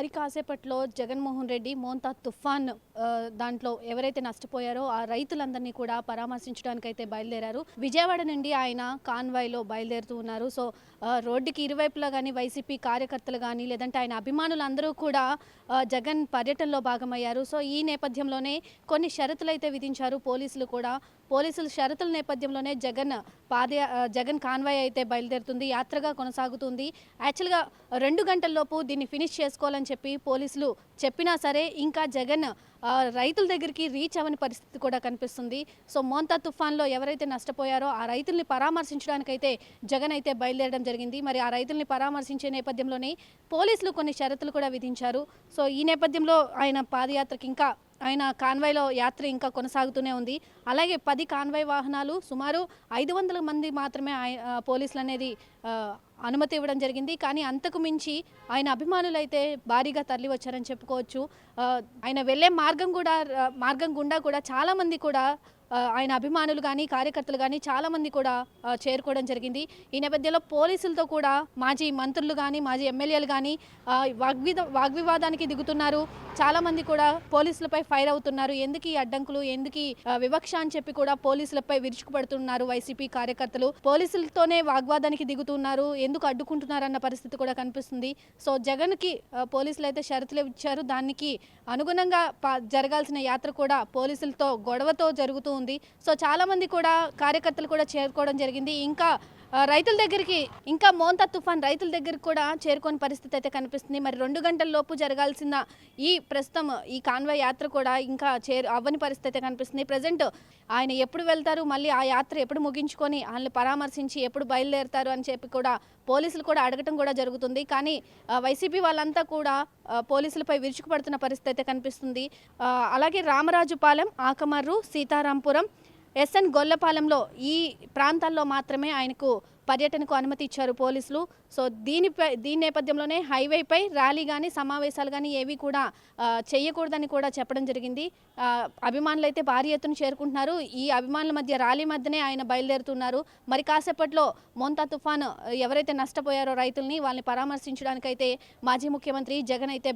మరి కాసేపట్లో జగన్మోహన్ రెడ్డి మోంతా తుఫాన్ దాంట్లో ఎవరైతే నష్టపోయారో ఆ రైతులందరినీ కూడా పరామర్శించడానికి అయితే బయలుదేరారు. విజయవాడ నుండి ఆయన కాన్వాయ్లో బయలుదేరుతూ ఉన్నారు. సో రోడ్డుకి ఇరువైపులా కానీ వైసీపీ కార్యకర్తలు కానీ లేదంటే ఆయన అభిమానులందరూ కూడా జగన్ పర్యటనలో భాగమయ్యారు. సో ఈ నేపథ్యంలోనే కొన్ని షరతులు అయితే విధించారు పోలీసులు కూడా. పోలీసుల షరతుల నేపథ్యంలోనే జగన్ పాద జగన్ కాన్వాయ్ అయితే బయలుదేరుతుంది. యాత్రగా కొనసాగుతుంది. యాక్చువల్గా రెండు గంటల్లోపు దీన్ని ఫినిష్ చేసుకోవాలని చెప్పి పోలీసులు చెప్పినా సరే ఇంకా జగన్ రైతుల దగ్గరికి రీచ్ అవ్వని పరిస్థితి కూడా కనిపిస్తుంది. సో మోంతా తుఫాన్లో ఎవరైతే నష్టపోయారో ఆ రైతుల్ని పరామర్శించడానికైతే జగన్ అయితే బయలుదేరడం జరిగింది. మరి ఆ రైతుల్ని పరామర్శించే నేపథ్యంలోనే పోలీసులు కొన్ని షరతులు కూడా విధించారు. సో ఈ నేపథ్యంలో ఆయన పాదయాత్రకి ఇంకా ఆయన కాన్వాయ్లో యాత్ర ఇంకా కొనసాగుతూనే ఉంది. అలాగే పది కాన్వాయ్ వాహనాలు సుమారు ఐదు వందల మంది మాత్రమే పోలీసులు అనేది అనుమతి ఇవ్వడం జరిగింది. కానీ అంతకు మించి ఆయన అభిమానులైతే భారీగా తరలి వచ్చారని చెప్పుకోవచ్చు ఆయన వెళ్ళే మార్గం కూడా మార్గం గుండా కూడా చాలామంది కూడా ఆయన అభిమానులు కానీ కార్యకర్తలు కానీ చాలామంది కూడా చేరుకోవడం జరిగింది. ఈ నేపథ్యంలో పోలీసులతో కూడా మాజీ మంత్రులు కానీ మాజీ ఎమ్మెల్యేలు కానీ వాగ్విద వాగ్వివాదానికి దిగుతున్నారు. చాలామంది కూడా పోలీసులపై ఫైర్ అవుతున్నారు. ఎందుకు ఈ అడ్డంకులు ఎందుకు వివక్ష అని చెప్పి కూడా పోలీసులపై విరుచుకుపడుతున్నారు వైసీపీ కార్యకర్తలు. పోలీసులతోనే వాగ్వాదానికి దిగుతున్నారు. ఎందుకు అడ్డుకుంటున్నారన్న పరిస్థితి కూడా కనిపిస్తుంది. సో జగన్కి పోలీసులు అయితే షరతులు ఇచ్చారు. దానికి అనుగుణంగా జరగాల్సిన యాత్ర కూడా పోలీసులతో గొడవతో జరుగుతూ ఉంది. సో చాలా మంది కూడా కార్యకర్తలు కూడా చేరుకోవడం జరిగింది. ఇంకా రైతుల దగ్గరికి ఇంకా మోంతా తుఫాన్ రైతుల దగ్గరికి కూడా చేరుకోని పరిస్థితి అయితే కనిపిస్తుంది. మరి రెండు గంటల లోపు జరగాల్సిన ఈ ప్రస్తుతం ఈ కాన్వాయ్ యాత్ర కూడా ఇంకా చేరు అవ్వని పరిస్థితి అయితే కనిపిస్తుంది. ప్రజెంట్ ఆయన ఎప్పుడు వెళ్తారు మళ్ళీ ఆ యాత్ర ఎప్పుడు ముగించుకొని వాళ్ళని పరామర్శించి ఎప్పుడు బయలుదేరుతారు అని చెప్పి కూడా పోలీసులు కూడా అడగటం కూడా జరుగుతుంది. కానీ వైసీపీ వాళ్ళంతా కూడా పోలీసులపై విరుచుకుపడుతున్న పరిస్థితి అయితే కనిపిస్తుంది. అలాగే రామరాజుపాలెం ఆకమర్రు సీతారాంపురం ఎస్ఎన్ గొల్లపాలెంలో ఈ ప్రాంతాల్లో మాత్రమే ఆయనకు పర్యటనకు అనుమతి ఇచ్చారు పోలీసులు. సో దీనిపై దీని నేపథ్యంలోనే హైవేపై ర్యాలీ కానీ సమావేశాలు కానీ ఏవి కూడా చేయకూడదని కూడా చెప్పడం జరిగింది. అభిమానులు అయితే భారీ ఎత్తున చేరుకుంటున్నారు. ఈ అభిమానుల మధ్య ర్యాలీ మధ్యనే ఆయన బయలుదేరుతున్నారు. మరి కాసేపట్లో మొంతా తుఫాను ఎవరైతే నష్టపోయారో రైతుల్ని వాళ్ళని పరామర్శించడానికైతే మాజీ ముఖ్యమంత్రి జగన్ అయితే